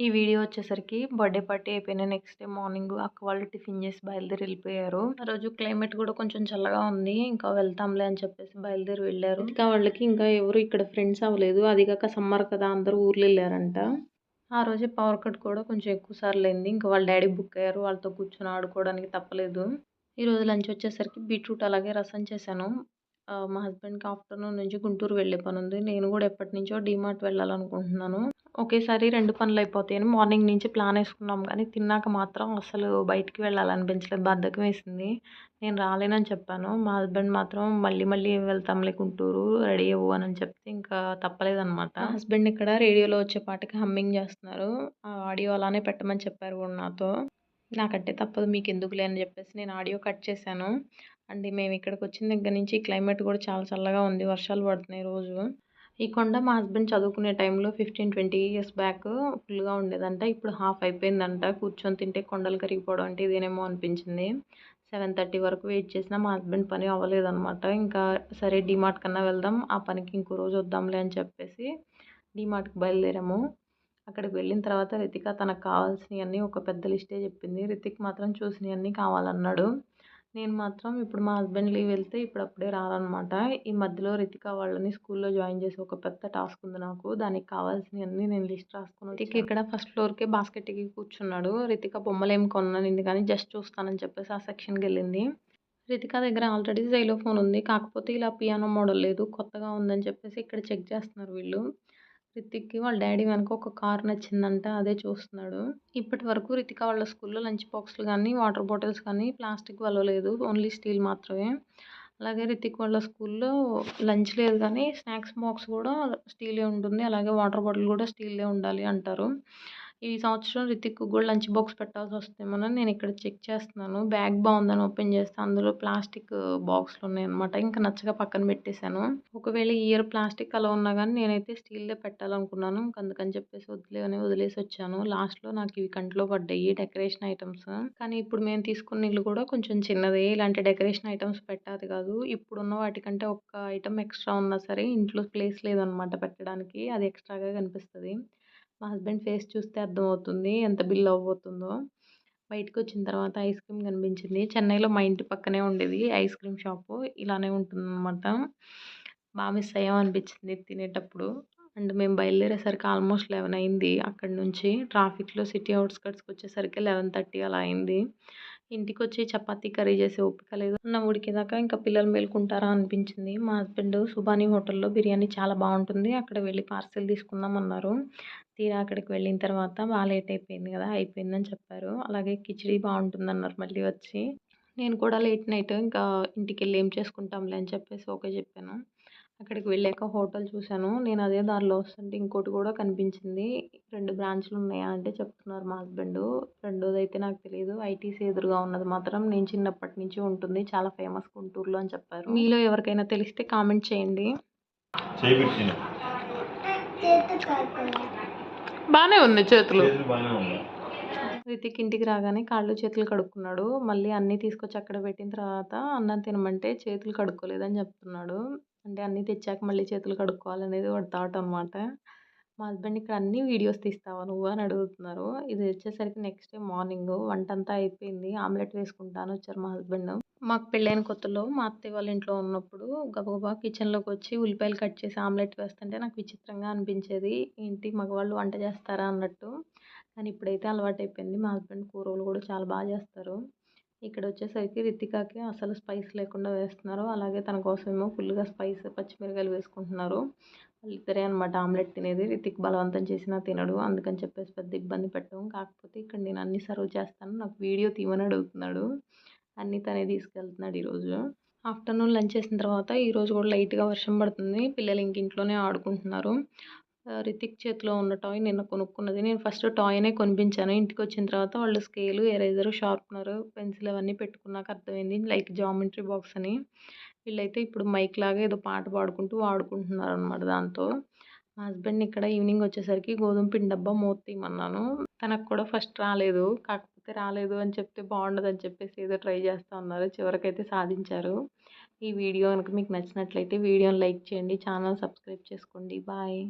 ఈ వీడియో వచ్చేసరికి birthday party అయిపోయిన నెక్స్ట్ డే మార్నింగ్ అక్క వాళ్ళు టిఫిన్ చేసి బయలుదేరి వెళ్ళిపోయారు. ఆ రోజు క్లైమేట్ కూడా కొంచెం చల్లగా ఉంది. ఇంకా వెళ్తాంలే అని చెప్పేసి బయలుదేరి వెళ్ళారు. ఇంకా వాళ్ళకి ఇంకా ఎవరు ఇక్కడ ఫ్రెండ్స్ అవ్వలేదు. అది కాక సమ్మర్ కదా అందరూ ఊర్లు వెళ్ళారంట. ఆ రోజే పవర్ కట్ కూడా కొంచెం ఎక్కువ సార్లు అయింది. ఇంకా వాళ్ళ డాడీ బుక్ అయ్యారు. వాళ్ళతో కూర్చొని ఆడుకోవడానికి తప్పలేదు. ఈ రోజు లంచ్ వచ్చేసరికి బీట్రూట్ అలాగే రసం చేశాను. మా హస్బెండ్కి ఆఫ్టర్నూన్ నుంచి గుంటూరు వెళ్ళే పని ఉంది. నేను కూడా ఎప్పటి నుంచో డీమార్ట్ వెళ్ళాలనుకుంటున్నాను. ఒకేసారి రెండు పనులు అయిపోతాయని మార్నింగ్ నుంచి ప్లాన్ వేసుకున్నాం. కానీ తిన్నాక మాత్రం అసలు బయటికి వెళ్ళాలనిపించలేదు. బద్ధకం వేసింది. నేను రాలేనని చెప్పాను. మా హస్బెండ్ మాత్రం మళ్ళీ మళ్ళీ వెళ్తాంలే గుంటూరు రెడీ అవ్వు అని చెప్తే ఇంకా తప్పలేదన్నమాట. హస్బెండ్ ఇక్కడ రేడియోలో వచ్చే పాటకి హమ్మింగ్ చేస్తున్నారు. ఆ ఆడియో అలానే పెట్టమని చెప్పారు కూడా నాతో. నాకంటే తప్పదు మీకు ఎందుకులే అని చెప్పేసి నేను ఆడియో కట్ చేశాను. అండ్ మేము ఇక్కడికి వచ్చిన దగ్గర నుంచి క్లైమేట్ కూడా చాలా చల్లగా ఉంది. వర్షాలు పడుతున్నాయి రోజు. ఈ కొండ మా హస్బెండ్ చదువుకునే టైంలో ఫిఫ్టీన్ ట్వంటీ ఇయర్స్ బ్యాక్ ఫుల్గా ఉండేదంట. ఇప్పుడు హాఫ్ అయిపోయిందంట. కూర్చొని తింటే కొండలు కరిగిపోవడం అంటే ఇదేనేమో అనిపించింది. సెవెన్ థర్టీ వరకు వెయిట్ చేసినా మా హస్బెండ్ పని అవ్వలేదన్నమాట. ఇంకా సరే డిమార్ట్ కన్నా వెళ్దాం ఆ పనికి ఇంకో రోజు వద్దాంలే అని చెప్పేసి డిమార్ట్కి బయలుదేరాము. అక్కడికి వెళ్ళిన తర్వాత రితిక తనకు కావాల్సినవన్నీ ఒక పెద్ద లిస్టే చెప్పింది. రితిక్ మాత్రం చూసినవన్నీ కావాలన్నాడు. నేను మాత్రం ఇప్పుడు మా హస్బెండ్ లీవ్ వెళ్తే ఇప్పుడు అప్పుడే రారనమాట. ఈ మధ్యలో రితిక వాళ్ళని స్కూల్లో జాయిన్ చేసి ఒక పెద్ద టాస్క్ ఉంది నాకు. దానికి కావాల్సినవన్నీ నేను లిస్ట్ రాసుకుని రితిక్ ఇక్కడ ఫస్ట్ ఫ్లోర్కే బాస్కెట్ కూర్చున్నాడు. రితిక బొమ్మలు ఏం కొన్నాను కానీ జస్ట్ చూస్తానని చెప్పేసి ఆ సెక్షన్కి వెళ్ళింది. రితిక దగ్గర ఆల్రెడీ జైలో ఫోన్ ఉంది. కాకపోతే ఇలా పియానో మోడల్ లేదు. కొత్తగా ఉందని చెప్పేసి ఇక్కడ చెక్ చేస్తున్నారు వీళ్ళు. రితిక్కి వాళ్ళ డాడీ వెనక ఒక కార్ నచ్చిందంట అదే చూస్తున్నాడు. ఇప్పటి వరకు రితిక వాళ్ళ స్కూల్లో లంచ్ బాక్స్లు కానీ వాటర్ బాటిల్స్ కానీ ప్లాస్టిక్ లేదు ఓన్లీ స్టీల్ మాత్రమే. అలాగే రితిక్ వాళ్ళ స్కూల్లో లంచ్ లేదు కానీ స్నాక్స్ బాక్స్ కూడా స్టీలే ఉంటుంది అలాగే వాటర్ బాటిల్ కూడా స్టీలే ఉండాలి అంటారు. ఈ సంవత్సరం రితిక్ కూడా లంచ్ బాక్స్ పెట్టాల్సి వస్తుందేమోనని నేను ఇక్కడ చెక్ చేస్తున్నాను. బ్యాగ్ బాగుందని ఓపెన్ చేస్తే అందులో ప్లాస్టిక్ బాక్స్లు ఉన్నాయన్నమాట. ఇంకా నచ్చగా పక్కన పెట్టేశాను. ఒకవేళ ఇయర్ ప్లాస్టిక్ అలా ఉన్నా కానీ నేనైతే స్టీల్దే పెట్టాలనుకున్నాను. ఇంక అందుకని చెప్పేసి వదిలేవని వదిలేసి వచ్చాను. లాస్ట్లో నాకు ఇవి కంట్లో పడ్డాయి డెకరేషన్ ఐటమ్స్. కానీ ఇప్పుడు మేము తీసుకున్న ఇల్లు కూడా కొంచెం చిన్నదే. ఇలాంటి డెకరేషన్ ఐటమ్స్ పెట్టాది కాదు. ఇప్పుడున్న వాటికంటే ఒక్క ఐటమ్ ఎక్స్ట్రా ఉన్నా సరే ఇంట్లో ప్లేస్ లేదనమాట పెట్టడానికి. అది ఎక్స్ట్రాగా కనిపిస్తుంది. మా హస్బెండ్ ఫేస్ చూస్తే అర్థమవుతుంది ఎంత బిల్ అవ్వబోతుందో. బయటకు వచ్చిన తర్వాత ఐస్ క్రీమ్ కనిపించింది. చెన్నైలో మా ఇంటి పక్కనే ఉండేది ఐస్ క్రీమ్ షాపు. ఇలానే ఉంటుందన్నమాట. బాగా మిస్ అయ్యాం అనిపించింది తినేటప్పుడు. అండ్ మేము బయలుదేరేసరికి ఆల్మోస్ట్ లెవెన్ అయింది. అక్కడ నుంచి ట్రాఫిక్లో సిటీ అవుట్స్కట్స్కి వచ్చేసరికి లెవెన్ థర్టీ అలా అయింది. ఇంటికి వచ్చి చపాతీ కర్రీ చేసే ఓపిక లేదు. అన్నం ఉడికేదాకా ఇంకా పిల్లలు మేలుకుంటారా అనిపించింది. మా హస్బెండ్ సుబానీ హోటల్లో బిర్యానీ చాలా బాగుంటుంది అక్కడ వెళ్ళి పార్సెల్ తీసుకుందాం అన్నారు తీరా అక్కడికి వెళ్ళిన తర్వాత బాగా లేట్ అయిపోయింది కదా అయిపోయిందని చెప్పారు. అలాగే కిచిడి బాగుంటుంది అన్నారు మళ్ళీ వచ్చి. నేను కూడా లేట్ నైట్ ఇంకా ఇంటికి వెళ్ళి ఏం చేసుకుంటాంలే అని చెప్పేసి ఓకే చెప్పాను. అక్కడికి వెళ్ళాక హోటల్ చూశాను. నేను అదే దారిలో వస్తుంటే ఇంకోటి కూడా కనిపించింది. రెండు బ్రాంచ్లు ఉన్నాయా అంటే చెప్తున్నారు మా హస్బెండ్. రెండోది అయితే నాకు తెలియదు ఐటీసీ ఎదురుగా ఉన్నది మాత్రం నేను చిన్నప్పటి నుంచి ఉంటుంది. చాలా ఫేమస్ గుంటూరులో అని చెప్పారు. మీలో ఎవరికైనా తెలిస్తే కామెంట్ చేయండి. బాగానే ఉంది చేతులు. రితిక్ ఇంటికి రాగానే కాళ్ళు చేతులు కడుక్కున్నాడు. మళ్ళీ అన్నీ తీసుకొచ్చి అక్కడ పెట్టిన తర్వాత అన్నం తినమంటే చేతులు కడుక్కోలేదని చెప్తున్నాడు. అంటే అన్నీ తెచ్చాక మళ్ళీ చేతులు కడుక్కోవాలనేది వాడి థాట్ అనమాట మా హస్బెండ్ ఇక్కడ అన్ని వీడియోస్ తీస్తావా నువ్వు అని అడుగుతున్నారు. ఇది వచ్చేసరికి నెక్స్ట్ డే మార్నింగ్. వంట అంతా అయిపోయింది. ఆమ్లెట్ వేసుకుంటాను వచ్చారు మా హస్బెండ్. మాకు పెళ్ళైన కొత్తలో మా అత్తయ్య వాళ్ళ ఇంట్లో ఉన్నప్పుడు గబగబా కిచెన్లోకి వచ్చి ఉల్లిపాయలు కట్ చేసి ఆమ్లెట్ వేస్తుంటే నాకు విచిత్రంగా అనిపించేది. ఏంటి మగవాళ్ళు వంట చేస్తారా అన్నట్టు. కానీ ఇప్పుడైతే అలవాటు అయిపోయింది మా హస్బెండ్ కూరలు కూడా చాలా బాగా చేస్తారు. ఇక్కడ వచ్చేసరికి రితికాకి అసలు స్పైస్ లేకుండా వేస్తున్నారు. అలాగే తన కోసమేమో ఏమో ఫుల్గా స్పైస్ పచ్చిమిరకాయలు వేసుకుంటున్నారు. ఇద్దరే అనమాట ఆమ్లెట్ తినేది. రితిక్ బలవంతం చేసినా తినడు. అందుకని చెప్పేసి పెద్ద ఇబ్బంది పెట్టాం కాకపోతే ఇక్కడ నేను అన్ని సర్వ్ చేస్తాను. నాకు వీడియో తీయమని అడుగుతున్నాడు. అన్నీ తనే తీసుకెళ్తున్నాడు ఈరోజు. ఆఫ్టర్నూన్ లంచ్ చేసిన తర్వాత ఈరోజు కూడా లైట్గా వర్షం పడుతుంది. పిల్లలు ఇంక ఇంట్లోనే ఆడుకుంటున్నారు. రితిక్ చేతిలో ఉన్న టాయ్ నిన్న కొనుక్కున్నది. నేను ఫస్ట్ టాయ్నే కొనిపించాను. ఇంటికి వచ్చిన తర్వాత వాళ్ళు స్కేలు ఎరేజరు షార్ప్నర్ పెన్సిల్ అవన్నీ పెట్టుకున్నాక అర్థమైంది. లైక్ జామెట్రీ బాక్స్ అని. వీళ్ళైతే ఇప్పుడు మైక్ లాగా ఏదో పాట పాడుకుంటూ వాడుకుంటున్నారు అనమాట దాంతో. మా హస్బెండ్ ఇక్కడ ఈవినింగ్ వచ్చేసరికి గోధుమ పిండి డబ్బా మూత తీయమన్నాను. తనకు కూడా ఫస్ట్ రాలేదు. కాకపోతే రాలేదు అని చెప్తే బాగుండదు అని చెప్పేసి ఏదో ట్రై చేస్తూ ఉన్నారు. చివరికైతే సాధించారు. ఈ వీడియో కనుక మీకు నచ్చినట్లయితే వీడియోని లైక్ చేయండి. ఛానల్ సబ్స్క్రైబ్ చేసుకోండి. బాయ్.